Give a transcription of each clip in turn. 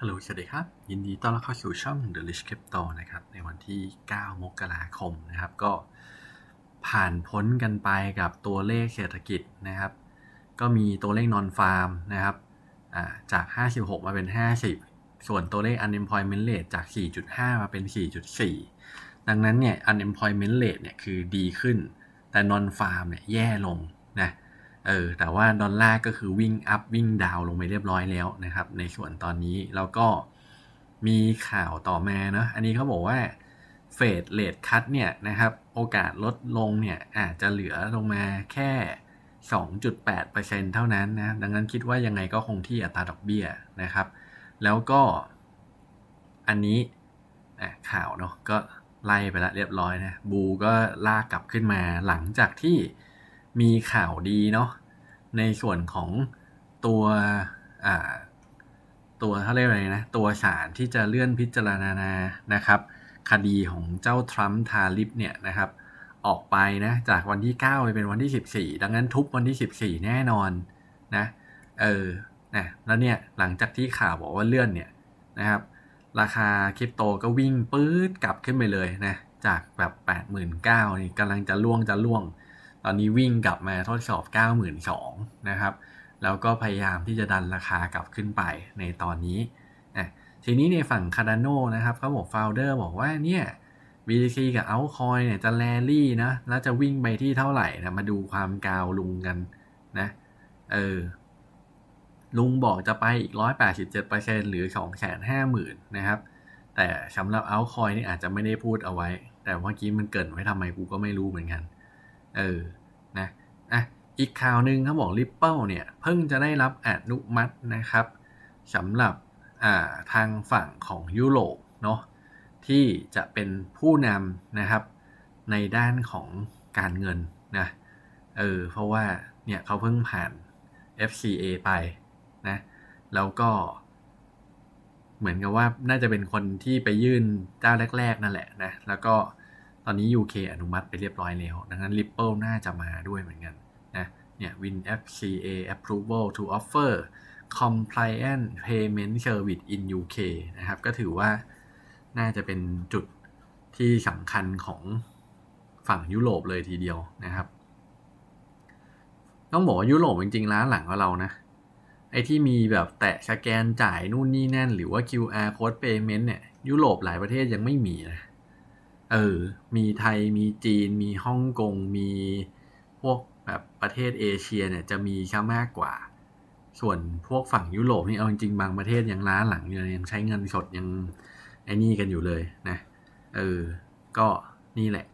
ฮัลโหล สวัสดีครับ ยินดีต้อนรับเข้าสู่ช่อง The Rich Crypto นะครับ ในวันที่ 9 มกราคมนะครับ ก็ผ่านพ้นกันไปกับตัวเลขเศรษฐกิจนะครับ ก็มีตัวเลขนอนฟาร์มนะครับจาก 56 มาเป็น 50 ส่วนตัวเลข unemployment rate จาก 4.5 มาเป็น 4.4 ดังนั้นเนี่ย unemployment rate เนี่ยคือดีขึ้น แต่ non farm เนี่ยแย่ลงนะเเออแต่ว่าดอลลาร์ก็คือวิ่งอัพวิ่งดาวลงไปเรียบร้อยแล้วนะครับ ในส่วนตอนนี้แล้วก็มีข่าวต่อมาเนาะอันนี้เขาบอกว่าเฟดเลดคัตเนี่ยนะครับ โอกาสลดลงเนี่ยอาจจะเหลือลงมาแค่ 2.8%เท่านั้นนะ ดังนั้นคิดว่ายังไงก็คงที่อัตราดอกเบี้ยนะครับ แล้วก็อันนี้ข่าวเนาะก็ไล่ไปแล้วเรียบร้อยนะบูก็ลากกลับขึ้นมาหลังจากที่ มีข่าวดีเนาะในส่วนของตัวอ่าตัวเขาเรียกอะไรนะ ตัวศาลที่จะเลื่อนพิจารณานะครับ คดีของเจ้าทรัมป์ทาริปเนี่ยนะครับ ออกไปนะจากวันที่ 9 ไปเป็นวันที่ 14 ดังนั้นทุบวันที่ 14 แน่นอนนะเออนะแล้วเนี่ยหลังจากที่ข่าวบอกว่าเลื่อนเนี่ยนะครับ ราคาคริปโตก็วิ่งปื๊ดกลับขึ้นไปเลยนะจากแบบ 89,000นี่กำลังจะล่วงจะล่วง ตอนนี้วิ่งกลับมาทดสอบ 92,000นะครับ แล้วก็พยายามที่จะดันราคากลับขึ้นไปในตอนนี้อะทีนี้ในฝั่ง Cardano นะครับเขาบอก founder บอกว่าเนี่ย BTC กับ Altcoin เนี่ยจะแรลี่นะ แล้วจะวิ่งไปที่เท่าไหร่นะ มาดูความกาวลุงกันนะ เออ ลุงบอกจะไปอีก 187%หรือ 250,000 นะครับ แต่สำหรับ Altcoin นี่อาจจะไม่ได้พูดเอาไว้ แต่เมื่อกี้มันเกินไว้ทำไมกูก็ไม่รู้เหมือนกัน เออนะอะอีกข่าวหนึ่งเขาบอก Ripple เนี่ย เพิ่งจะได้รับอนุมัตินะครับสำหรับอ่าทางฝั่งของยุโรปเนาะที่จะเป็นผู้นำนะครับในด้านของการเงินนะเออเพราะว่าเนี่ยเขาเพิ่งผ่าน FCA ไปนะแล้วก็ เหมือนกับว่าน่าจะเป็นคนที่ไปยื่นเจ้าแรก ๆ นั่นแหละนะแล้วก็ อนนี้ UK อนุมัติไปเรียบร้อยแล้ว ดังนั้น Ripple น่าจะมาด้วยเหมือนกันนะ เนี่ย Win FCA approval to offer compliant payment service in UK นะครับ ก็ถือว่าน่าจะเป็นจุดที่สำคัญของฝั่งยุโรปเลยทีเดียวนะครับ ต้องบอกว่ายุโรปจริงๆร้านหลังของเรานะ ไอที่มีแบบแตะสแกนจ่ายนู่นนี่นั่น หรือว่า QR code payment เนี่ย ยุโรปหลายประเทศยังไม่มีนะ เออ มีไทยมีจีน มีฮ่องกง มีพวกแบบประเทศเอเชียเนี่ยจะมีค่มากกว่า ส่วนพวกฝั่งยุโรปนี่เอาจริงบางประเทศยังล้าหลังอยู่ยังใช้เงินสดยังไอ้นี่กันอยู่เลยนะ เออ ก็นี่แหละ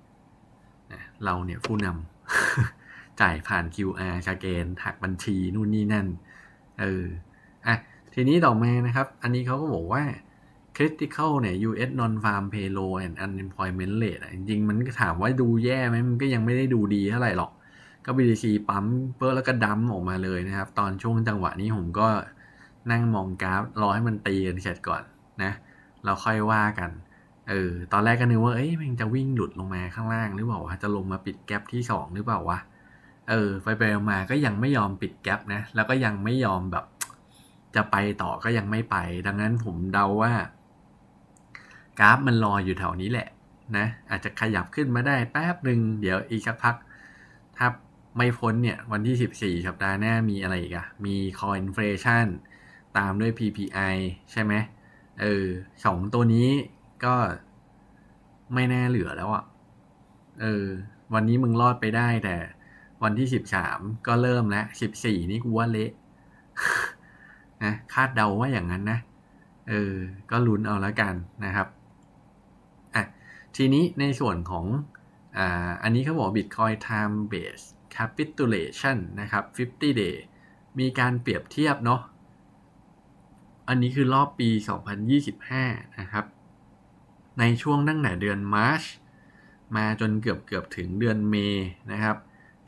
นะเราเนี่ยผู้นำจ่ายผ่าน QR สแกนหักบัญชีนู่นนี่นั่น เออ อะ ทีนี้ต่อมานะครับ อันนี้เขาก็บอกว่า critical เนี่ย US non-farm payroll and unemployment rate จริงๆ มันก็ถามว่าดูแย่ไหมมันก็ยังไม่ได้ดูดีเท่าไหร่หรอก ก็ BTC ปั๊มเพิ่แล้วก็ดัมออกมาเลยนะครับ ตอนช่วงจังหวะนี้ผมก็นั่งมองกราฟ รอให้มันตีกันเสร็จก่อนนะ เราค่อยว่ากัน เออ ตอนแรกก็นึกว่า เอ้ยมันจะวิ่งหลุดลงมาข้างล่างหรือเปล่าวะ จะลงมาปิดแกลบที่สองหรือเปล่าวะ เออ ไปไปมาก็ยังไม่ยอมปิดแกลบนะ แล้วก็ยังไม่ยอมแบบ จะไปต่อก็ยังไม่ไป ดังนั้นผมเดาว่า กราฟมันรออยู่แถวนี้แหละนะอาจจะขยับขึ้นมาได้แป๊บหนึ่งเดี๋ยวอีกสักพัก ถ้าไม่พ้นเนี่ย วันที่ 14 สัปดาห์หน้ามีอะไรอีกอะมี core inflation ตามด้วย PPI ใช่ไหมเออสองตัวนี้ก็ไม่แน่เหลือแล้วอะเออ วันนี้มึงรอดไปได้แต่วันที่ 13 ก็เริ่มแล้ว 14 นี่กูว่าเละนะคาดเดาว่าอย่างนั้นนะ เออ ก็ลุ้นเอาแล้วกันนะครับ ทีนี้ในส่วนของอ่าอันนี้เขาบอก Bitcoin Time Base Capitulation นะครับ 50 day มีการเปรียบเทียบเนาะ อันนี้คือรอบปี 2025 นะครับ ในช่วงตั้งแต่เดือนมาร์ชมาจนเกือบเกือบถึงเดือนเมย์นะครับ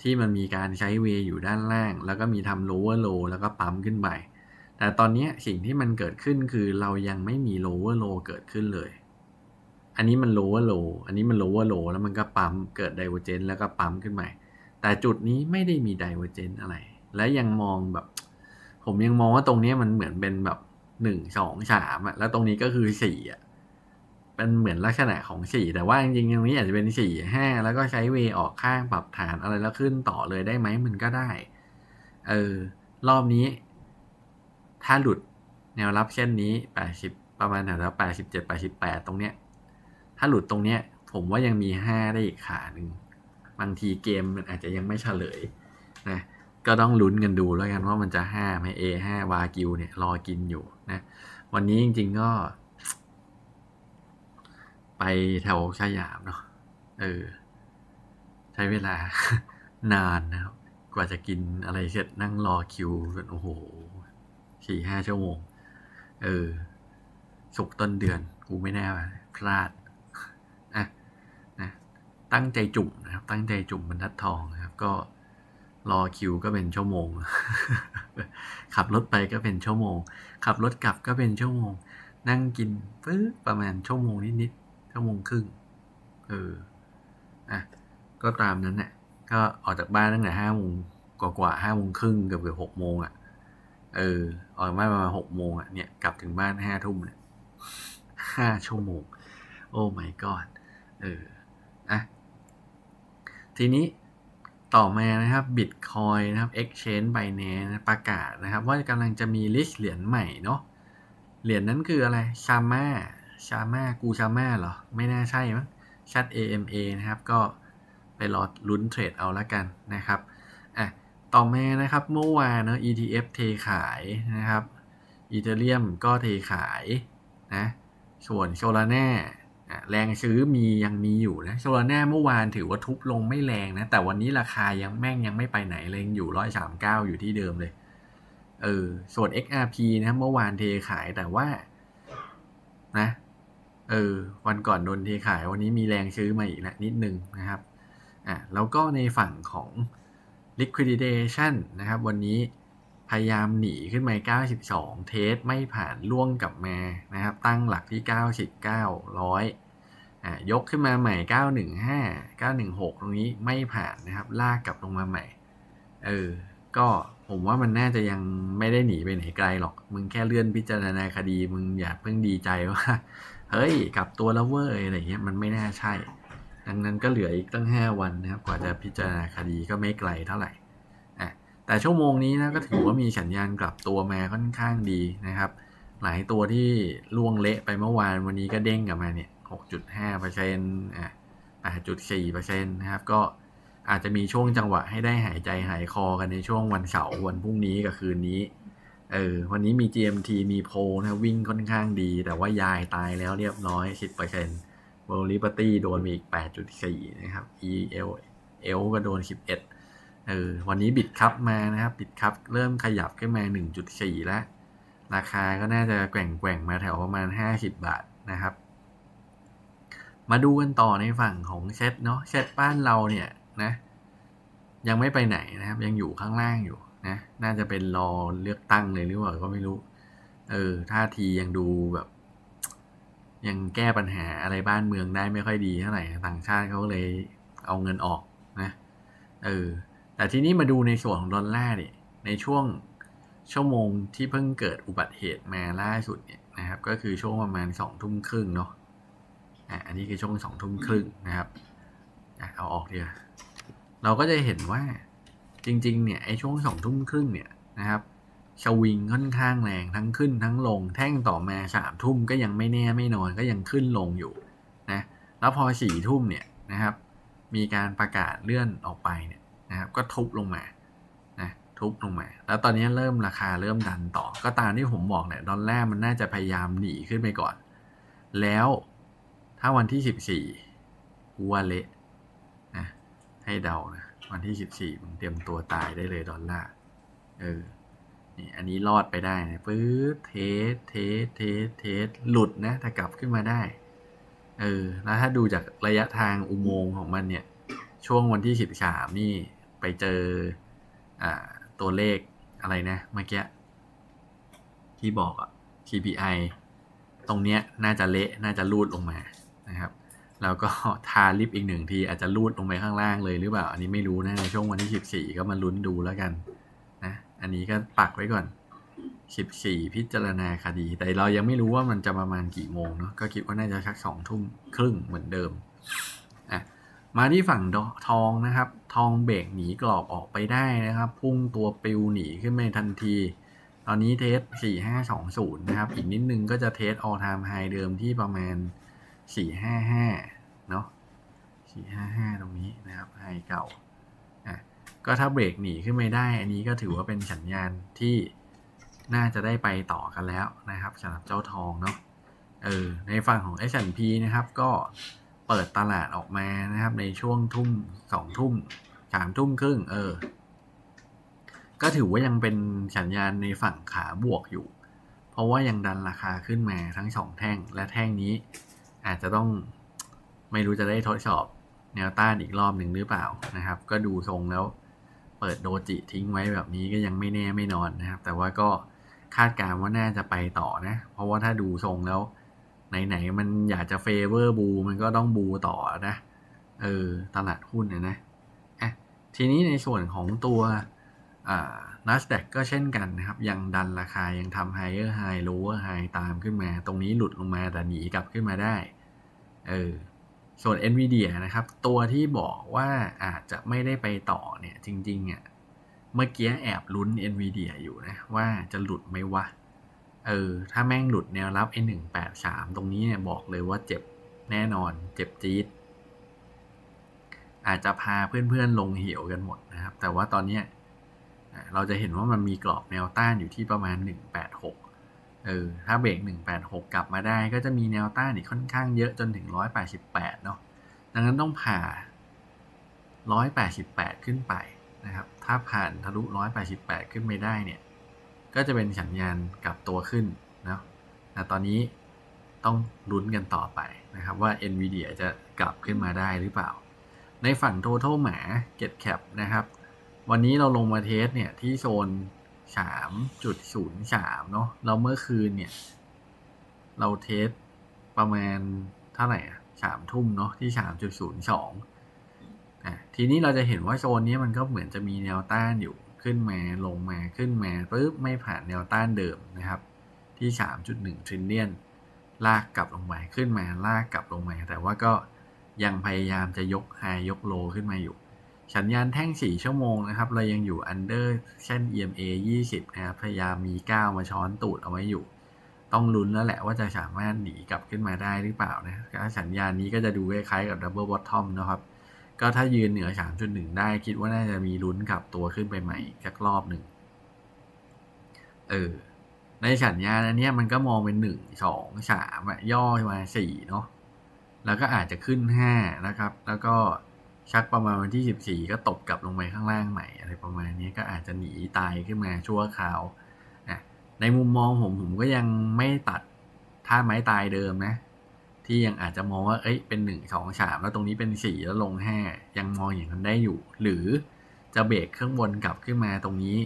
ที่มันมีการใช้เวอยู่ด้านล่าง แล้วก็มีทำ lower low แล้วก็ปั๊มขึ้นไป แต่ตอนนี้สิ่งที่มันเกิดขึ้นคือเรายังไม่มี lower low เกิดขึ้นเลย อันนี้มัน lower low อันนี้มัน lower low แล้วมันก็ปั๊มเกิด divergence แล้วก็ปั๊มขึ้นใหมาแต่จุดนี้ไม่ได้มี divergence อะไร และยังมองแบบ ผมยังมองว่าตรงนี้มันเหมือนเป็นแบบหนึ่งสองสามอะ แล้วตรงนี้ก็คือสี่อะเป็นเหมือนลักษณะของสี่แต่ว่าจริงๆตรงนี้อาจจะเป็นสี่ห้าแล้วก็ใช้เวออกข้างปรับฐานอะไรแล้วขึ้นต่อเลยได้ไหมมันก็ได้ เออ รอบนี้ ถ้าหลุดแนวรับเช่นนี้แปดสิบประมาณแถวแปดสิบเจ็ดแปดสิบแปดตรงเนี้ย ถ้าหลุดตรงเนี้ย ผมว่ายังมีห้าได้อีกขาหนึ่งบางทีเกมมันอาจจะยังไม่เฉลยนะก็ต้องลุ้นกันดูแล้วกันว่ามันจะห้าไหมเอห้าวากิวเนี่ยรอกินอยู่นะวันนี้จริง ๆ ก็ ไปแถวสยามเนาะเออ ใช้เวลานานนะครับ กว่าจะกินอะไรเสร็จนั่งรอคิวกันโอ้โหสี่ห้าชั่วโมง เออ สุกต้นเดือน กูไม่แน่ว่าพลาด ตั้งใจจุ่มนะครับ ตั้งใจจุ่มบรรทัดทองนะครับ ก็รอคิวก็เป็นชั่วโมง ขับรถไปก็เป็นชั่วโมง ขับรถกลับก็เป็นชั่วโมง นั่งกินปึ๊บประมาณชั่วโมงนิดๆชั่วโมงครึ่งเอออะก็ตามนั้นเนี่ยก็ออกจากบ้านตั้งแต่ห้าโมงกว่าๆห้าโมงครึ่งเกือบเกือบหกโมงอะเออออกมาประมาณหกโมงอะเนี่ยกลับถึงบ้านห้าทุ่มเนี่ยห้าชั่วโมง โอ้ my god เอออะ ทีนี้ต่อมานะครับ Bitcoin นะครับ Exchange Binance นะประกาศนะครับ ว่ากำลังจะมีลิสต์เหรียญใหม่เนาะเหรียญนั้นคืออะไรชาม่าชาม่ากูชาม่าเหรอ ไม่น่าใช่มั้งชัด AMA นะครับ ก็ไปรอลุ้นเทรดเอาละกันนะครับอะต่อมานะครับเมื่อวานเนาะ ETF เทขายนะครับอีเทเรียมก็เทขายนะส่วนโซลาร่า แรงซื้อมียังมีอยู่นะโซลาร่าเมื่อวานถือว่าทุบลงไม่แรงนะ แต่วันนี้ราคายังแม่งยังไม่ไปไหนเลยยังอยู่ร้อยสามเก้าอยู่ที่เดิมเลย เออ ส่วน XRP นะเมื่อวานเทขายแต่ว่า นะ เออ วันก่อนโดนเทขาย วันนี้มีแรงซื้อมาอีกแล้วนิดนึงนะครับ อะแล้วก็ในฝั่งของ liquidation นะครับ วันนี้ พยายามหนีขึ้นมา92 เทสไม่ผ่านล่วงกลับมานะครับ ตั้งหลักที่ 99ร้อยอะยกขึ้นมาใหม่ 915 916 ตรงนี้ไม่ผ่านนะครับ ลากกลับลงมาใหม่ เออ ก็ผมว่ามันน่าจะยังไม่ได้หนีไปไหนไกลหรอก มึงแค่เลื่อนพิจารณาคดี มึงอย่าเพิ่งดีใจว่า เฮ้ยกลับตัวแล้วเว้ยอะไรเงี้ยมันไม่น่าใช่ ดังนั้นก็เหลืออีกตั้ง 5 วันนะครับ กว่าจะพิจารณาคดีก็ไม่ไกลเท่าไหร่ แต่ชั่วโมงนี้นะก็ถือว่ามีสัญญาณกลับตัวมาค่อนข้างดีนะครับ หลายตัวที่ล่วงเละไปเมื่อวานวันนี้ก็เด้งกลับมาเนี่ย6.5เปอร์เซ็นต์อะ8.4เปอร์เซ็นต์นะครับ ก็อาจจะมีช่วงจังหวะให้ได้หายใจหายคอกันในช่วงวันเสาร์วันพรุ่งนี้กับคืนนี้ เออ วันนี้มี GMT มีโพนะวิ่งค่อนข้างดี แต่ว่ายายตายแล้วเรียบร้อย10เปอร์เซ็นต์ w o r l d Liberty โดนมีอีก 8.4 นะครับ EL L ก็โดน 11 เออวันนี้บิดครับมานะครับบิดครับเริ่มขยับขึ้นมา 1.4 แล้ว ราคาก็น่าจะแกว่งแกว่งมาแถวประมาณ 50 บาทนะครับ มาดูกันต่อในฝั่งของเซตเนาะเซตบ้านเราเนี่ยนะ ยังไม่ไปไหนนะครับ ยังอยู่ข้างล่างอยู่นะน่าจะเป็นรอเลือกตั้งเลยหรือเปล่าก็ไม่รู้ เออท่าทียังดูแบบ ยังแก้ปัญหาอะไรบ้านเมืองได้ไม่ค่อยดีเท่าไหร่ต่างชาติเขาเลยเอาเงินออกนะ เออ แต่ทีนี้มาดูในส่วนของดอลลาร์เนี่ยในช่วงชั่วโมงที่เพิ่งเกิดอุบัติเหตุมาล่าสุดเนี่ยนะครับ ก็คือช่วงประมาณสองทุ่มครึ่งเนาะอะอันนี้คือช่วงสองทุ่มครึ่งนะครับอะเอาออกเดียวเราก็จะเห็นว่าจริง ๆ เนี่ยไอ้ช่วงสองทุ่มครึ่งเนี่ยนะครับชวิงค่อนข้างแรงทั้งขึ้นทั้งลง แท่งต่อมาสามทุ่มก็ยังไม่แน่ไม่นอนก็ยังขึ้นลงอยู่นะแล้วพอสี่ทุ่มเนี่ยนะครับ มีการประกาศเลื่อนออกไปเนี่ย นะครับก็ทุบลงมานะทุบลงมา แล้วตอนนี้เริ่มราคาเริ่มดันต่อ ก็ตามที่ผมบอกเนี่ยดอลลาร์มันน่าจะพยายามหนีขึ้นไปก่อน แล้วถ้าวันที่สิบสี่กูว่าเละนะให้เดานะวันที่สิบสี่มึงเตรียมตัวตายได้เลยดอลลาร์เออนี่อันนี้รอดไปได้นะปื๊ดเทสเทสเทสเทสหลุดนะถ้ากลับขึ้นมาได้เออแล้วถ้าดูจากระยะทางอุโมงค์ของมันเนี่ย ช่วงวันที่สิบสามนี่ ไปเจออ่าตัวเลขอะไรนะเมื่อกี้ที่บอกอะ CPI ตรงเนี้ยน่าจะเละน่าจะรูดลงมานะครับ แล้วก็ทาลิปอีกหนึ่งทีอาจจะรูดลงไปข้างล่างเลยหรือเปล่า อันนี้ไม่รู้นะในช่วงวันที่สิบสี่ก็มาลุ้นดูแล้วกันนะอันนี้ก็ปักไว้ก่อน 14 พิจารณาคดี แต่เรายังไม่รู้ว่ามันจะประมาณกี่โมงเนาะก็คิดว่าน่าจะสักสองทุ่มครึ่งเหมือนเดิม มาที่ฝั่งทองนะครับ ทองเบรกหนีกรอบออกไปได้นะครับ พุ่งตัวปิวหนีขึ้นมาทันที ตอนนี้เทส 4520 นะครับ อีกนิดนึงก็จะเทส all time high เดิมที่ประมาณ 455 เนาะ455 ตรงนี้นะครับไฮเก่าอะก็ถ้าเบรกหนีขึ้นไม่ได้ อันนี้ก็ถือว่าเป็นสัญญาณที่น่าจะได้ไปต่อกันแล้วนะครับสำหรับเจ้าทองเนาะเออในฝั่งของ S&P นะครับก็ เปิดตลาดออกมานะครับ ในช่วงทุ่มสองทุ่มสามทุ่มครึ่ง เออ ก็ถือว่ายังเป็นสัญญาณในฝั่งขาบวกอยู่ เพราะว่ายังดันราคาขึ้นมาทั้งสองแท่ง และแท่งนี้ อาจจะต้องไม่รู้จะได้ทดสอบแนวต้านอีกรอบหนึ่งหรือเปล่านะครับ ก็ดูทรงแล้ว เปิดโดจิทิ้งไว้แบบนี้ก็ยังไม่แน่ไม่นอนนะครับ แต่ว่าก็คาดการณ์ว่าน่าจะไปต่อนะ เพราะว่าถ้าดูทรงแล้ว ไหนๆมันอยากจะเฟเวอร์บู มันก็ต้องบูต่อนะ เออ ตลาดหุ้นนะนะอะทีนี้ในส่วนของตัวอ่า NASDAQ ก็เช่นกันนะครับ ยังดันราคายังทำ higher high lower high ตามขึ้นมา ตรงนี้หลุดลงมาแต่หนีกลับขึ้นมาได้ เออ ส่วน NVIDIA นะครับ ตัวที่บอกว่าอาจจะไม่ได้ไปต่อเนี่ย จริงๆอะเมื่อกี้แอบลุ้น NVIDIA อยู่นะ ว่าจะหลุดไหมวะ เออ ถ้าแม่งหลุดแนวรับไอ้หนึ่งแปดสามตรงนี้เนี่ยบอกเลยว่าเจ็บแน่นอน เจ็บจี๊ดอาจจะพาเพื่อนๆลงเหี่ยวกันหมดนะครับ แต่ว่าตอนเนี้ยเราจะเห็นว่ามันมีกรอบแนวต้านอยู่ที่ประมาณ 186 เออ ถ้าเบรก 186 กลับมาได้ก็จะมีแนวต้านอีกค่อนข้างเยอะจนถึง 188 เนาะ ดังนั้นต้องผ่า 188 ขึ้นไปนะครับ ถ้าผ่านทะลุ 188 ขึ้นไม่ได้เนี่ย ก็จะเป็นสัญญาณกลับตัวขึ้นนะแต่ตอนนี้ต้องลุ้นกันต่อไปนะครับว่า NVIDIA จะกลับขึ้นมาได้หรือเปล่า ในฝั่ง Total หมา Get Cap นะครับ วันนี้เราลงมาเทสเนี่ยที่โซน 3.03 เนาะเราเมื่อคืนเนี่ย เราเทสประมาณเท่าไหร่อะสามทุ่มเนาะที่ 3.02อะทีนี้เราจะเห็นว่าโซนนี้มันก็เหมือนจะมีแนวต้านอยู่ ขึ้นมาลงมาขึ้นมาปุ๊บไม่ผ่านแนวต้านเดิมนะครับ ที่ 3.1ทริลเลียนลากกลับลงมาขึ้นมาลากกลับลงมาแต่ว่าก็ยังพยายามจะยกไฮยกโลขึ้นมาอยู่ สัญญาณแท่ง 4 ชั่วโมงนะครับ เรายังอยู่ under เส้น EMA 20 นะครับ พยายามมีก้าวมาช้อนตูดเอาไว้อยู่ ต้องลุ้นแล้วแหละว่าจะสามารถหนีกลับขึ้นมาได้หรือเปล่านะสัญญาณนี้ก็จะดูคล้ายๆกับ double bottom นะครับ ก็ถ้ายืนเหนือ 3.1 ได้คิดว่าน่าจะมีลุ้นกลับตัวขึ้นไปใหม่สักรอบหนึ่ง เออ ในสัญญาณอันนี้มันก็มองเป็นหนึ่งสองสามอะย่อมาสี่เนาะแล้วก็อาจจะขึ้นห้านะครับ แล้วก็ชักประมาณวันที่สิบสี่ก็ตบกลับลงไปข้างล่างใหม่อะไรประมาณนี้ก็อาจจะหนีตายขึ้นมาชั่วคราวในมุมมองผมผมก็ยังไม่ตัดท่าไม้ตายเดิมนะ ที่ยังอาจจะมองว่า เอ้ย เป็นหนึ่งสองสามแล้วตรงนี้เป็นสี่แล้วลงห้ายังมองอย่างนั้นได้อยู่ หรือจะเบรกเครื่องบนกลับขึ้นมาตรงนี้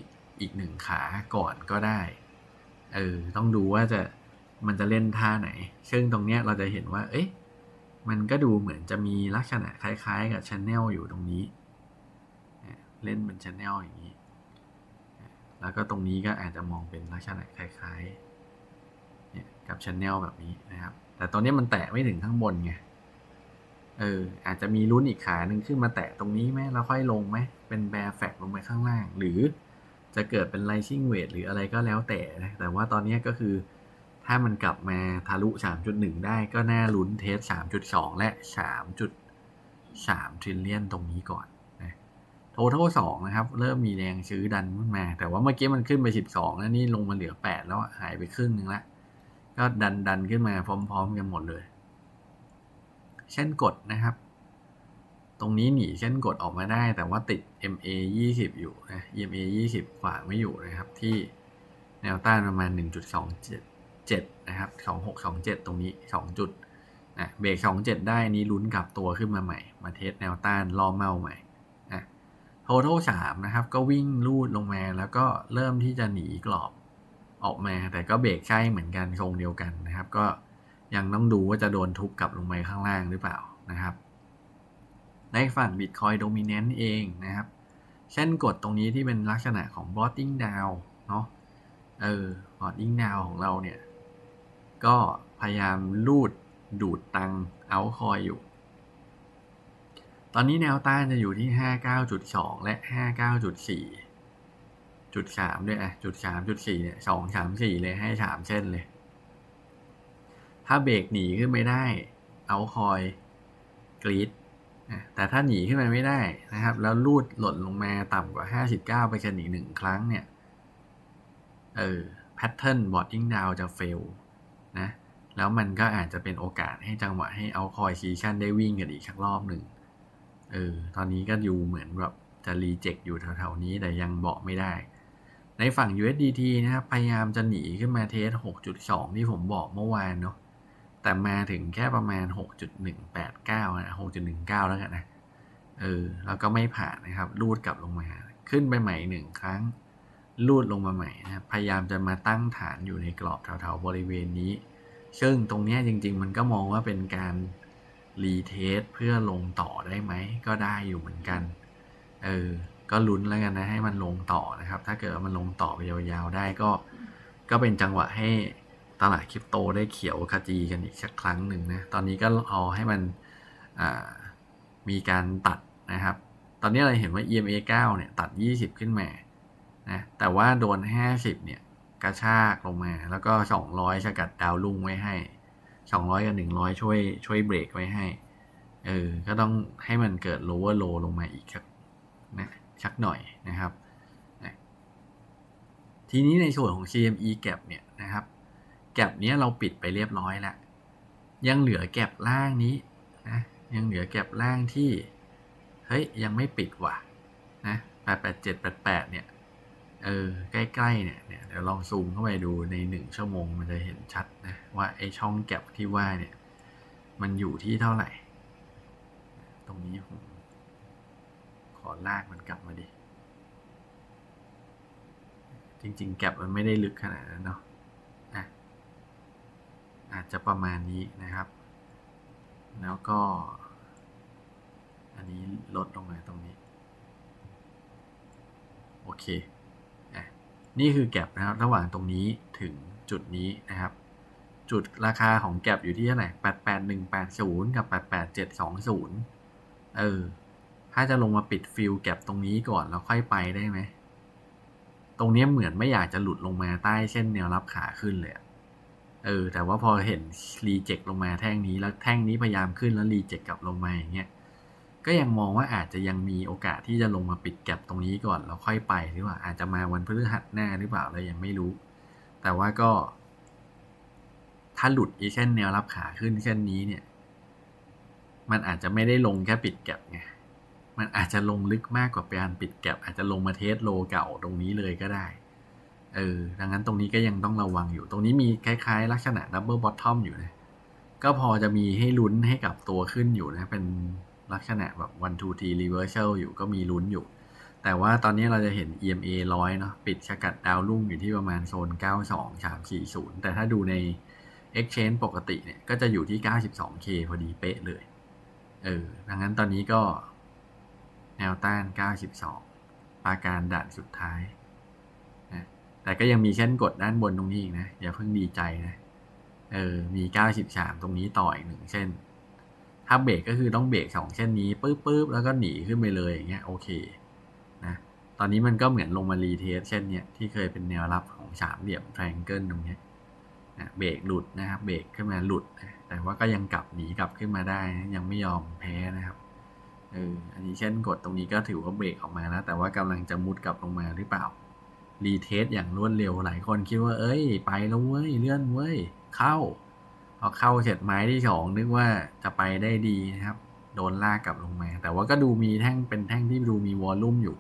อีกหนึ่งขาก่อนก็ได้ เออ ต้องดูว่าจะมันจะเล่นท่าไหน ซึ่งตรงเนี้ยเราจะเห็นว่า เอ้ยมันก็ดูเหมือนจะมีลักษณะคล้ายๆ กับชแนลอยู่ตรงนี้ เล่นเป็นชแนลอย่างนี้ แล้วก็ตรงนี้ก็อาจจะมองเป็นลักษณะคล้ายๆ กับชแนลแบบนี้นะครับ แต่ตอนนี้มันแตะไม่ถึงข้างบนไง เออ อาจจะมีลุ้นอีกขาหนึ่งขึ้นมาแตะตรงนี้ไหมแล้วค่อยลงไหม เป็นแบร์แฟกลงไปข้างล่าง หรือจะเกิดเป็นไลซิ่งเวทหรืออะไรก็แล้วแต่นะแต่ว่าตอนนี้ก็คือ ถ้ามันกลับมาทะลุ 3.1 ได้ก็น่าลุ้นเทส 3.2 และ 3.3 ทริลเลียนตรงนี้ก่อนนะโทท a ล2นะครับ เริ่มมีแรงซื้อดันขึ้นมา แต่ว่าเมื่อกี้มันขึ้นไป 12 แล้วนี่ลงมาเหลือ 8 แล้วหายไปครึ่งนึงและ ก็ดันดันขึ้นมาพร้อม ๆ กันหมดเลย เช่นกดนะครับ ตรงนี้หนีเช่นกดออกมาได้ แต่ว่าติด MA 20 อยู่นะ EMA 20ขวาไม่อยู่นะครับ ที่แนวต้านประมาณ 1.27นะครับ2627 ตรงนี้ 2 จุดนะเบรก27 ได้นี้ลุ้นกลับตัวขึ้นมาใหม่ มาเทสแนวต้านล่อเมาใหม่นะโทท a ล3นะครับ ก็วิ่งลูดลงมาแล้วก็เริ่มที่จะหนีกรอบ ออกมาแต่ก็เบรกใช่เหมือนกันทรงเดียวกันนะครับ ก็ยังต้องดูว่าจะโดนทุบกลับลงไปข้างล่างหรือเปล่านะครับ ในฝั่ง Bitcoin Dominant เองนะครับเช่นกดตรงนี้ที่เป็นลักษณะของ botting down เนาะเออพอร์ตยิ่งดาวของเราเนี่ย ก็พยายามลูดดูดตังเอาคอยอยู่ ตอนนี้แนวต้านจะอยู่ที่ 59.2 และ 59.4 จุดสามด้วยอะจุดสามจุดสี่เนี่ยสองสามสี่เลยให้สามเส้นเลย ถ้าเบรกหนีขึ้นไม่ได้ เอาคอยกรีดแต่ถ้าหนีขึ้นมาไม่ได้นะครับ แล้วลูดหล่นลงมาต่ำกว่า 59 ไปกันอีกหนึ่งครั้งเนี่ย เออแพทเทิร์นบอดดิ้งดาวจะเฟลนะ แล้วมันก็อาจจะเป็นโอกาสให้จังหวะให้เอาคอยซีชั่นได้วิ่งกันอีกสักรอบหนึ่งเออ ตอนนี้ก็อยู่เหมือนแบบจะรีเจ็คอยู่แถวๆนี้แต่ยังบอกไม่ได้ ในฝั่ง USDT นะครับ พยายามจะหนีขึ้นมาเทส 6.2 ที่ผมบอกเมื่อวานเนาะ แต่มาถึงแค่ประมาณ 6.189 นะ 6.19 แล้วกันนะ เออ แล้วก็ไม่ผ่านนะครับ รูดกลับลงมา ขึ้นไปใหม่หนึ่งครั้ง รูดลงมาใหม่นะครับ พยายามจะมาตั้งฐานอยู่ในกรอบแถวๆบริเวณนี้ ซึ่งตรงนี้จริง ๆ มันก็มองว่าเป็นการรีเทสเพื่อลงต่อได้ไหม ก็ได้อยู่เหมือนกัน เออ ก็ลุ้นแล้วกันนะให้มันลงต่อนะครับ ถ้าเกิดมันลงต่อไปยาวๆได้ก็ ก็เป็นจังหวะให้ตลาดคริปโตได้เขียวขจีกันอีกสักครั้งหนึ่งนะ ตอนนี้ก็เอาให้มันมีการตัดนะครับ ตอนนี้เราเห็นว่า EMA 9 เนี่ยตัด 20 ขึ้นมา นะ แต่ว่าโดน 50 เนี่ยกระชากลงมา แล้วก็ 200สกัดดาวลุ่งไว้ให้ 200 กับ 100 ช่วยช่วยเบรกไว้ให้ เออ ก็ต้องให้มันเกิด lower low ลงมาอีกสักนะ สักหน่อยนะครับทีนี้ในส่วนของ CME gap เนี่ยนะครับแกลบนี้เราปิดไปเรียบร้อยแล้ว ยังเหลือแกลบล่างนี้นะยังเหลือแกลบล่างที่เฮ้ยยังไม่ปิดว่ะนะแปดแปดเจ็ดแปดแปดเนี่ยเออใกล้ๆเนี่ยเนี่ยเดี๋ยวลองซูมเข้าไปดูในหนึ่งชั่วโมงมันจะเห็นชัดนะว่าไอช่องแกลบที่ว่าเนี่ย มันอยู่ที่เท่าไหร่ ตรงนี้ผม อลากมันกลับมาดิ จริงๆ แกลบมันไม่ได้ลึกขนาดนั้นเนาะนะอาจจะประมาณนี้นะครับ แล้วก็ อันนี้ลดลงมาตรงนี้ โอเคอะนี่คือแก็บนะครับ ระหว่างตรงนี้ถึงจุดนี้นะครับจุดราคาของแก็บอยู่ที่เท่าไหร่แปดแปดหนึ่งแปดศูนย์กับแปดแปดเจ็ดสองศูนย์เออ ถ้าจะลงมาปิดฟิลแก็บตรงนี้ก่อนแล้วค่อยไปได้ไหม ตรงนี้เหมือนไม่อยากจะหลุดลงมาใต้เส้นแนวรับขาขึ้นเลยเออ แต่ว่าพอเห็นรีเจ็คลงมาแท่งนี้แล้วแท่งนี้พยายามขึ้นแล้วรีเจ็คกลับลงมาอย่างเงี้ย ก็ยังมองว่าอาจจะยังมีโอกาสที่จะลงมาปิดแก็บตรงนี้ก่อนแล้วค่อยไปหรือว่าอาจจะมาวันพฤหัสหน้าหรือเปล่าเรายังไม่รู้ แต่ว่าก็ ถ้าหลุดอีเช่นแนวรับขาขึ้นเช่นนี้เนี่ย มันอาจจะไม่ได้ลงแค่ปิดแก็บไง มันอาจจะลงลึกมากกว่าการปิดแก็บอาจจะลงมาเทสโลเก่าตรงนี้เลยก็ได้ เออ ดังนั้นตรงนี้ก็ยังต้องระวังอยู่ ตรงนี้มีคล้ายๆ ลักษณะดับเบิลบอททอมอยู่นะ ก็พอจะมีให้ลุ้นให้กับตัวขึ้นอยู่นะ เป็นลักษณะแบบ one two t reversal อยู่ก็มีลุ้นอยู่ แต่ว่าตอนนี้เราจะเห็น EMA ร้อยเนาะ ปิดสกัดดาวรุ่งอยู่ที่ประมาณโซน 92 340 แต่ถ้าดูใน Exchange ปกติเนี่ย ก็จะอยู่ที่ 92K พอดีเป๊ะเลย เออ ดังนั้นตอนนี้ก็ แนวต้าน 92 ปาการด่านสุดท้ายนะแต่ก็ยังมีเช่นกดด้านบนตรงนี้อีกนะ อย่าเพิ่งดีใจนะ เออ มี 93 ตรงนี้ต่ออีกหนึ่งเส้น ถ้าเบรกก็คือต้องเบรกสองเส้นนี้ปึ๊บปึ๊บแล้วก็หนีขึ้นไปเลยอย่างเงี้ยโอเคนะตอนนี้มันก็เหมือนลงมารีเทสเช่นเนี้ยที่เคยเป็นแนวรับของสามเหลี่ยมแทงเกิลตรงเนี้ยนะเบรกหลุดนะครับเบรกขึ้นมาหลุด แต่ว่าก็ยังกลับหนีกลับขึ้นมาได้นะยังไม่ยอมแพ้นะครับ เอออันนี้เช่นกดตรงนี้ก็ถือว่าเบรกออกมาแล้วแต่ว่ากำลังจะมุดกลับลงมาหรือเปล่า รีเทสอย่างรวดเร็วหลายคนคิดว่า เอ้ย ไปแล้วเว้ย เลื่อนเว้ย เข้าพอเข้าเสร็จไม้ที่สองนึกว่าจะไปได้ดีนะครับ โดนลากกลับลงมา แต่ว่าก็ดูมีแท่งเป็นแท่งที่ดูมีวอลลุ่มอยู่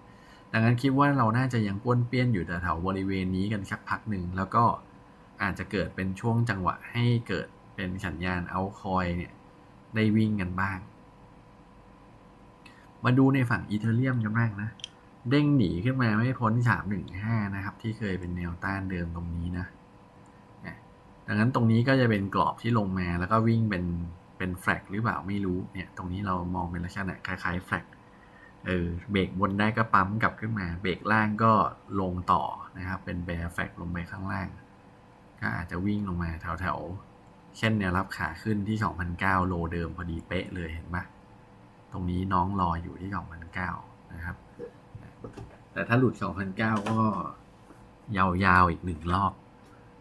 ดังนั้นคิดว่าเราน่าจะยังป้วนเปี้ยนอยู่แต่แถวบริเวณนี้กันสักพักหนึ่งแล้วก็อาจจะเกิดเป็นช่วงจังหวะให้เกิดเป็นสัญญาณเอาคอยเนี่ยได้วิ่งกันบ้าง มาดูในฝั่งอีเทเรียมกันบ้างนะ เด้งหนีขึ้นมาไม่พ้นสามหนึ่งห้านะครับ ที่เคยเป็นแนวต้านเดิมตรงนี้นะดังนั้นตรงนี้ก็จะเป็นกรอบที่ลงมาแล้วก็วิ่งเป็นเป็นแฟลกหรือเปล่าไม่รู้เนี่ย ตรงนี้เรามองเป็นลักษณะคล้ายๆแฟลกเออเบรกบนได้ก็ปั๊มกลับขึ้นมา เบรกล่างก็ลงต่อนะครับ เป็นแบร์แฟลกลงไปข้างล่าง ก็อาจจะวิ่งลงมาแถวแถวๆเช่นแนวรับขาขึ้นที่ 2,009 โลเดิมพอดีเป๊ะเลยเห็นปะ ตรงนี้น้องรออยู่ที่ 2,009นะครับ แต่ถ้าหลุด 2,009 ก็ยาวๆอีกหนึ่งรอบ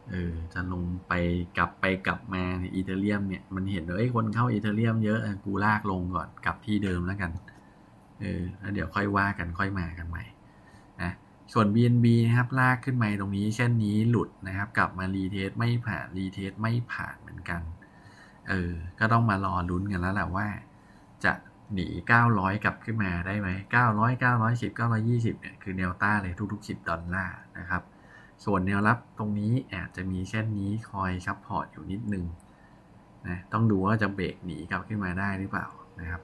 เออจะลงไปกลับไปกลับมาอีเทเรียมเนี่ยมันเห็นว่าเอ้ยคนเข้าอีเทเรียมเยอะอะกูลากลงก่อนกลับที่เดิมแล้วกันเออแล้วเดี๋ยวค่อยว่ากันค่อยมากันใหม่นะส่วน BNB นะครับลากขึ้นมาตรงนี้ เช่นนี้หลุดนะครับ กลับมารีเทสไม่ผ่านรีเทสไม่ผ่านเหมือนกันเออก็ต้องมารอลุ้นกันแล้วแหละว่า จะ หนี 900 กลับขึ้นมาได้ไหม 900 910 920 เนี่ย คือแนวต้านเลยทุกๆ 10 ดอลลาร์นะครับ ส่วนแนวรับตรงนี้อาจจะมีเช่นนี้คอยซัพพอร์ตอยู่นิดนึงนะ ต้องดูว่าจะเบรกหนีกลับขึ้นมาได้หรือเปล่านะครับ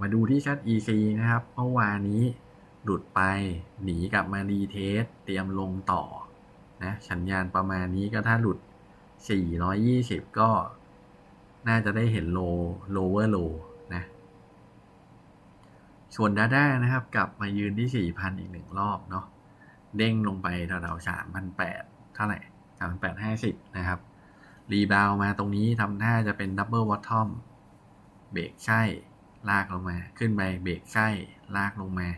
มาดูที่ชัด EC นะครับ เมื่อวานนี้หลุดไปหนีกลับมารีเทส เตรียมลงต่อนะสัญญาณประมาณนี้ก็ถ้าหลุด 420 ก็น่าจะได้เห็นโล lower low นะ ส่วน Dada นะครับ กลับมายืนที่ 4,000 อีกหนึ่งรอบเนาะเด้งลงไปแถวๆ3,800 เท่าไหร่ 3,850 นะครับ รีบาวมาตรงนี้ทำท่าจะเป็นดับเบิลวอททอมเบรกใช่ ลากลงมา ขึ้นไปเบรกใช่ ลากลงมา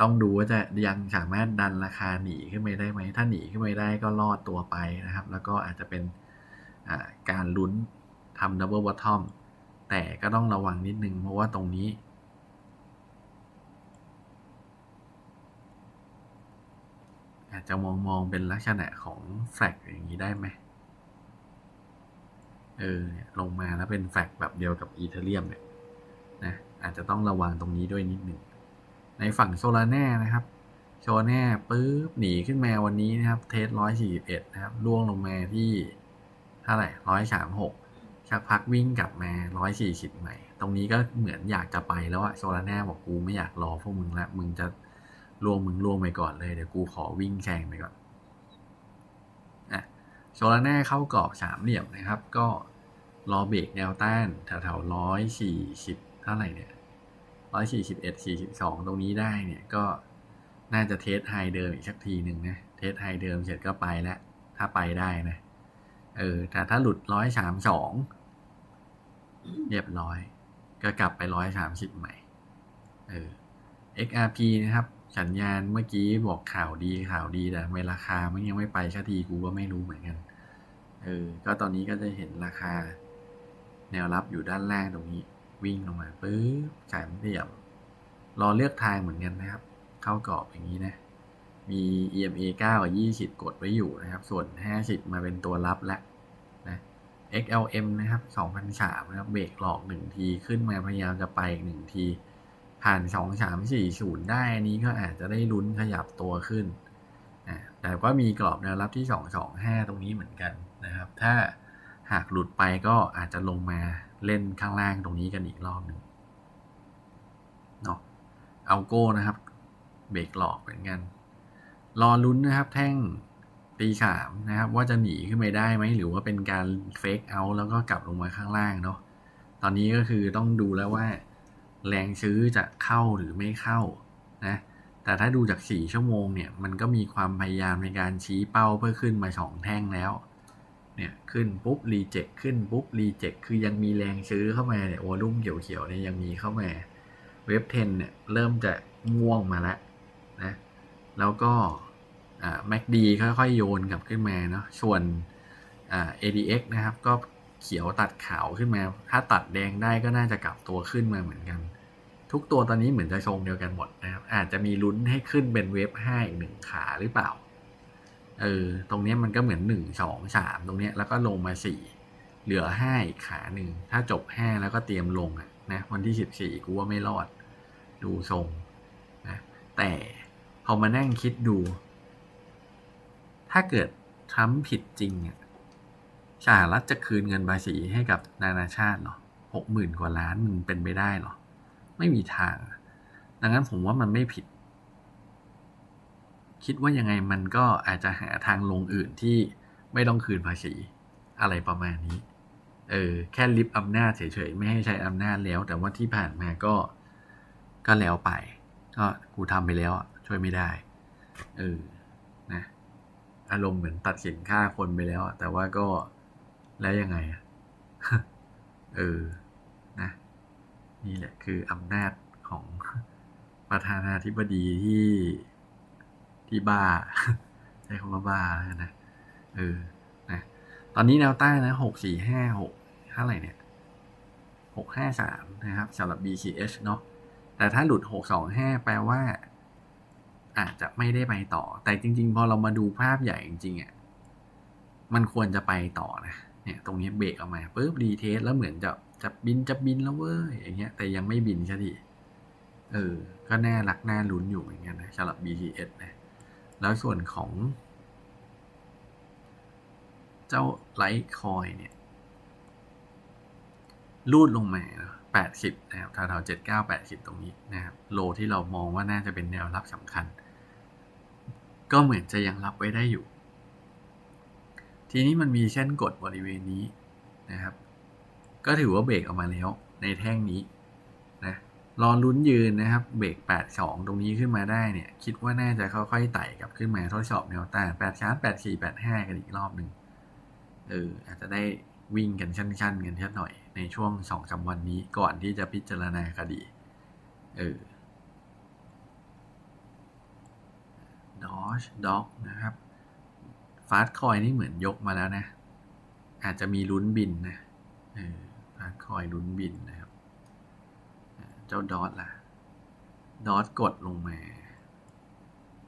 ต้องดูว่าจะยังสามารถดันราคาหนีขึ้นไปได้ไหม ถ้าหนีขึ้นไปได้ก็รอดตัวไปนะครับ แล้วก็อาจจะเป็นการลุ้นทำดับเบิลวอททอมแต่ก็ต้องระวังนิดนึงเพราะว่าตรงนี้ อาจจะมองมองเป็นลักษณะของแฟลกอย่างนี้ได้ไหมเออเนี่ยลงมาแล้วเป็นแฟลกแบบเดียวกับอีเทเรียมเนี่ยนะอาจจะต้องระวังตรงนี้ด้วยนิดหนึ่ง ในฝั่งโซลาแน่นะครับโซลาแน่ปุ๊บหนีขึ้นมาวันนี้นะครับ เทสร้อยสี่สิบเอ็ดนะครับล่วงลงมาที่เท่าไหร่ร้อยสามหกชักพักวิ่งกลับมาร้อยสี่สิบใหม่ ตรงนี้ก็เหมือนอยากจะไปแล้วอะโซลาแน่บอกกูไม่อยากรอพวกมึงละมึงจะ ล่วงมึงล่วงไปก่อนเลยเดี๋ยวกูขอวิ่งแข่งไปก่อนอะโซลาน่าเข้ากรอบสามเหลี่ยมนะครับ ก็รอเบรกแนวต้านแถวๆร้อยสี่สิบเท่าไหร่เนี่ยร้อยสี่สิบเอ็ดสี่สิบสองตรงนี้ได้เนี่ยก็น่าจะเทสไฮเดิมอีกสักทีหนึ่งนะ เทสไฮเดิมเสร็จก็ไปแล้ว ถ้าไปได้นะ เออ แต่ถ้าหลุดร้อยสามสองเรียบร้อย ก็กลับไปร้อยสามสิบใหม่ เออ XRP นะครับ สัญญาณเมื่อกี้บอกข่าวดีข่าวดีแต่ไม่ราคามันยังไม่ไปสักทีกูก็ไม่รู้เหมือนกัน เออ ก็ตอนนี้ก็จะเห็นราคา แนวรับอยู่ด้านล่างตรงนี้ วิ่งลงมาปึ๊บสามเหลี่ยมรอเลือกทางเหมือนกันนะครับ เข้ากรอบอย่างนี้นะ มี EMA 9กับ20 กดไว้อยู่นะครับ ส่วน 50 มาเป็นตัวรับแล้วนะ XLM นะครับ2003นะครับ เบรกหลอก1ทีขึ้นมาพยายามจะไปอีก1ที ผ่าน2 3 4 0ได้อันนี้ก็อาจจะได้ลุ้นขยับตัวขึ้นอ่าแต่ก็มีกรอบแนวรับที่225ตรงนี้เหมือนกันนะครับ ถ้าหากหลุดไปก็อาจจะลงมาเล่นข้างล่างตรงนี้กันอีกรอบหนึ่งเนาะเอาโก้นะครับ เบรกหลอกเหมือนกัน รอลุ้นนะครับ แท่งตีสามนะครับ ว่าจะหนีขึ้นไปได้ไหมหรือว่าเป็นการเฟกเอาแล้วก็กลับลงมาข้างล่างเนาะตอนนี้ก็คือต้องดูแล้วว่า แรงซื้อจะเข้าหรือไม่เข้านะแต่ถ้าดูจาก 4 ชั่วโมงเนี่ยมันก็มีความพยายามในการชี้เป้าเพื่อขึ้นมา 2 แท่งแล้วเนี่ยขึ้นปุ๊บรีเจ็คขึ้นปุ๊บรีเจ็คคือยังมีแรงซื้อเข้ามาเนี่ยวอลุ่มเขียวๆเนี่ยยังมีเข้ามาเว็บเทนเนี่ยเริ่มจะม่วงมาแล้วนะแล้วก็อ่า MACD ค่อยๆ โยนกลับขึ้นมาเนาะส่วนอ่า ADX นะครับ ก็เขียวตัดขาวขึ้นมา ถ้าตัดแดงได้ก็น่าจะกลับตัวขึ้นมาเหมือนกัน ทุกตัวตอนนี้เหมือนจะทรงเดียวกันหมดนะครับ อาจจะมีลุ้นให้ขึ้นเป็นเวฟห้าอีกหนึ่งขาหรือเปล่า เออ ตรงนี้มันก็เหมือนหนึ่งสองสามตรงนี้แล้วก็ลงมาสี่เหลือห้าอีกขาหนึ่ง ถ้าจบห้าแล้วก็เตรียมลงอะนะวันที่สิบสี่กูว่าไม่รอด ดูทรงนะแต่พอมานั่งคิดดู ถ้าเกิดทรัมป์ผิดจริงอะสหรัฐจะคืนเงินภาษีให้กับนานาชาติเหรอหกหมื่นกว่าล้านมันเป็นไปได้เหรอ ไม่มีทาง ดังนั้นผมว่ามันไม่ผิด คิดว่ายังไงมันก็อาจจะหาทางลงอื่นที่ไม่ต้องคืนภาษีอะไรประมาณนี้ เออ แค่ลิฟต์อำนาจเฉยๆ ไม่ให้ใช้อำนาจแล้ว แต่ว่าที่ผ่านมาก็ ก็แล้วไป ก็กูทำไปแล้วช่วยไม่ได้ เออ นะ อารมณ์เหมือนตัดสินฆ่าคนไปแล้ว แต่ว่าก็แล้วยังไง เออ นี่แหละคืออำนาจของประธานาธิบดีที่ที่บ้า ใช้คำว่าบ้าแล้วนะเออนะตอนนี้แนวต้านนะหกสี่ห้าหกเท่าไหร่เนี่ยหกห้าสามนะครับสำหรับ BCH เนาะแต่ถ้าหลุดหกสองห้าแปลว่า อาจจะไม่ได้ไปต่อ แต่จริง ๆ พอเรามาดูภาพใหญ่จริงๆอะมันควรจะไปต่อนะเนี่ย ตรงนี้เบรกออกมาปุ๊บรีเทสแล้วเหมือนจะ จะบินจะบินแล้วเว้ยอย่างเงี้ย แต่ยังไม่บินสักทีเออ ก็แน่รักแน่ลุ้นอยู่เหมือนกันนะสำหรับ BTS นะแล้วส่วนของ เจ้าไลท์คอยเนี่ยรูดลงมาแปดสิบนะครับแถวๆเจ็ดเก้าแปดสิบตรงนี้นะครับโลที่เรามองว่าน่าจะเป็นแนวรับสำคัญ ก็เหมือนจะยังรับไว้ได้อยู่ ทีนี้มันมีเส้นกดบริเวณนี้นะครับ ก็ถือว่าเบรกออกมาแล้วในแท่งนี้นะรอลุ้นยืนนะครับ เบรก 82 ตรงนี้ขึ้นมาได้เนี่ย คิดว่าน่าจะค่อยๆไต่กลับขึ้นมาทดสอบแนวต้าน8ชาร์จ84 85 กันอีกรอบหนึ่งเอออาจจะได้วิ่งกันชั้นๆกันเท่าหน่อยในช่วงสองสามวันนี้ก่อนที่จะพิจารณาคดี เออดอชด็อกนะครับฟาสคอยนี่เหมือนยกมาแล้วนะ อาจจะมีลุ้นบินนะเออ คอยลุ้นบินนะครับ เจ้าดอทล่ะ ดอทกดลงมา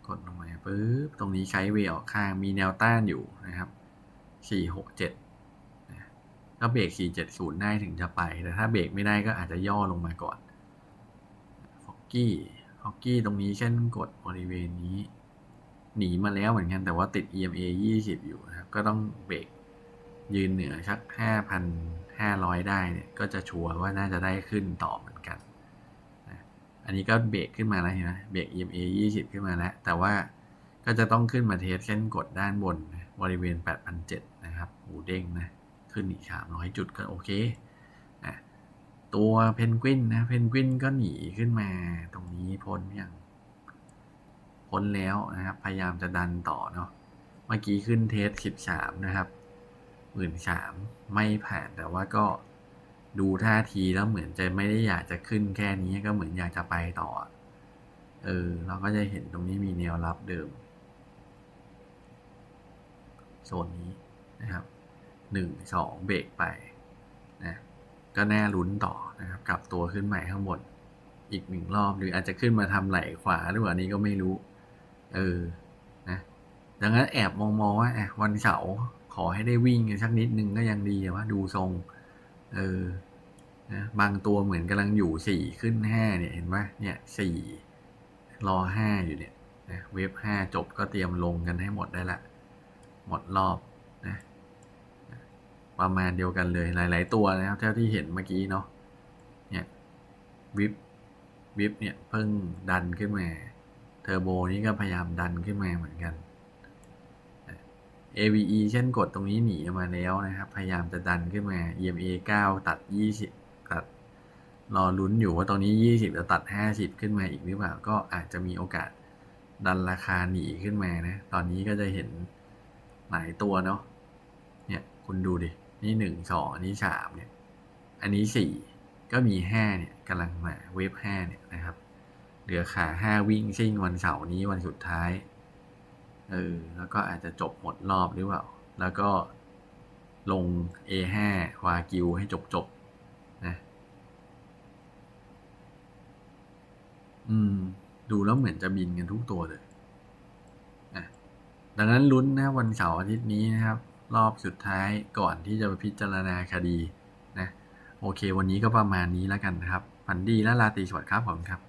กดลงมาปุ๊บ ตรงนี้ใช้เวลข้างมีแนวต้านอยู่นะครับสี่หกเจ็ดนะก็เบรกสี่เจ็ดศูนย์ได้ถึงจะไป แต่ถ้าเบรกไม่ได้ก็อาจจะย่อลงมาก่อนฟอกกี้ฟอกกี้ตรงนี้เช่นกดบริเวณนี้ หนีมาแล้วเหมือนกันแต่ว่าติด EMA 20 อยู่นะครับ ก็ต้องเบรกยืนเหนือสัก 500 ได้เนี่ยก็จะชัวร์ว่าน่าจะได้ขึ้นต่อเหมือนกันนะอันนี้ก็เบรกขึ้นมาแล้วเห็นไหมเบรก EMA 20 ขึ้นมาแล้ว แต่ว่าก็จะต้องขึ้นมาเทสเส้นกดด้านบนนะบริเวณ 8,700 นะครับหูเด้งนะ ขึ้นอีก300 จุดก็โอเคอะตัวเพนกวินนะเพนกวินก็หนีขึ้นมาตรงนี้พ้นยังพ้นแล้วนะครับ พยายามจะดันต่อเนาะเมื่อกี้ขึ้นเทส 13 นะครับ หมื่นสามไม่ผ่านแต่ว่าก็ดูท่าทีแล้วเหมือนจะไม่ได้อยากจะขึ้นแค่นี้ก็เหมือนอยากจะไปต่อ เออ เราก็จะเห็นตรงนี้มีแนวรับเดิม โซนนี้นะครับหนึ่งสองเบรกไปนะก็แน่ลุ้นต่อนะครับกลับตัวขึ้นใหม่ข้างบนอีกหนึ่งรอบหรืออาจจะขึ้นมาทำไหลขวาหรือว่านี้ก็ไม่รู้ เออนะดังนั้นแอบมองมองว่าวันเสาร์ ขอให้ได้วิ่งกันสักนิดนึงก็ยังดีว่าดูทรง เออนะบางตัวเหมือนกำลังอยู่สี่ขึ้นห้าเนี่ยเห็นไหมเนี่ยสี่รอห้าอยู่เนี่ยนะเวฟห้าจบก็เตรียมลงกันให้หมดได้ละ หมดรอบนะประมาณเดียวกันเลยหลาย ๆ ตัวนะครับเท่าที่เห็นเมื่อกี้เนาะเนี่ยวิบวิบเนี่ยเพิ่งดันขึ้นมา เทอร์โบนี้ก็พยายามดันขึ้นมาเหมือนกัน AVE เช่นกดตรงนี้หนีออกมาแล้วนะครับ พยายามจะดันขึ้นมา EMA 9 ตัด 20 ตัด รอลุ้นอยู่ว่าตรงนี้ 20 จะตัด 50 ขึ้นมาอีกหรือเปล่า ก็อาจจะมีโอกาสดันราคาหนีขึ้นมานะ ตอนนี้ก็จะเห็นหลายตัวเนาะ เนี่ยคุณดูดิ นี่หนึ่งสองอันนี้สามเนี่ย อันนี้สี่ก็มีห้าเนี่ยกำลังมาเวฟห้าเนี่ยนะครับ เหลือขาห้าวิ่งซิ่งวันเสาร์นี้วันสุดท้าย เออ แล้วก็อาจจะจบหมดรอบหรือเปล่า แล้วก็ลง A5 วากิวให้จบจบๆนะ อืม ดูแล้วเหมือนจะบินกันทุกตัวเลยนะดังนั้นลุ้นนะวันเสาร์อาทิตย์นี้นะครับ รอบสุดท้ายก่อนที่จะไปพิจารณาคดีนะ โอเค วันนี้ก็ประมาณนี้แล้วกันนะครับ ฝันดีและลาตีสวัสดิ์ครับผมครับ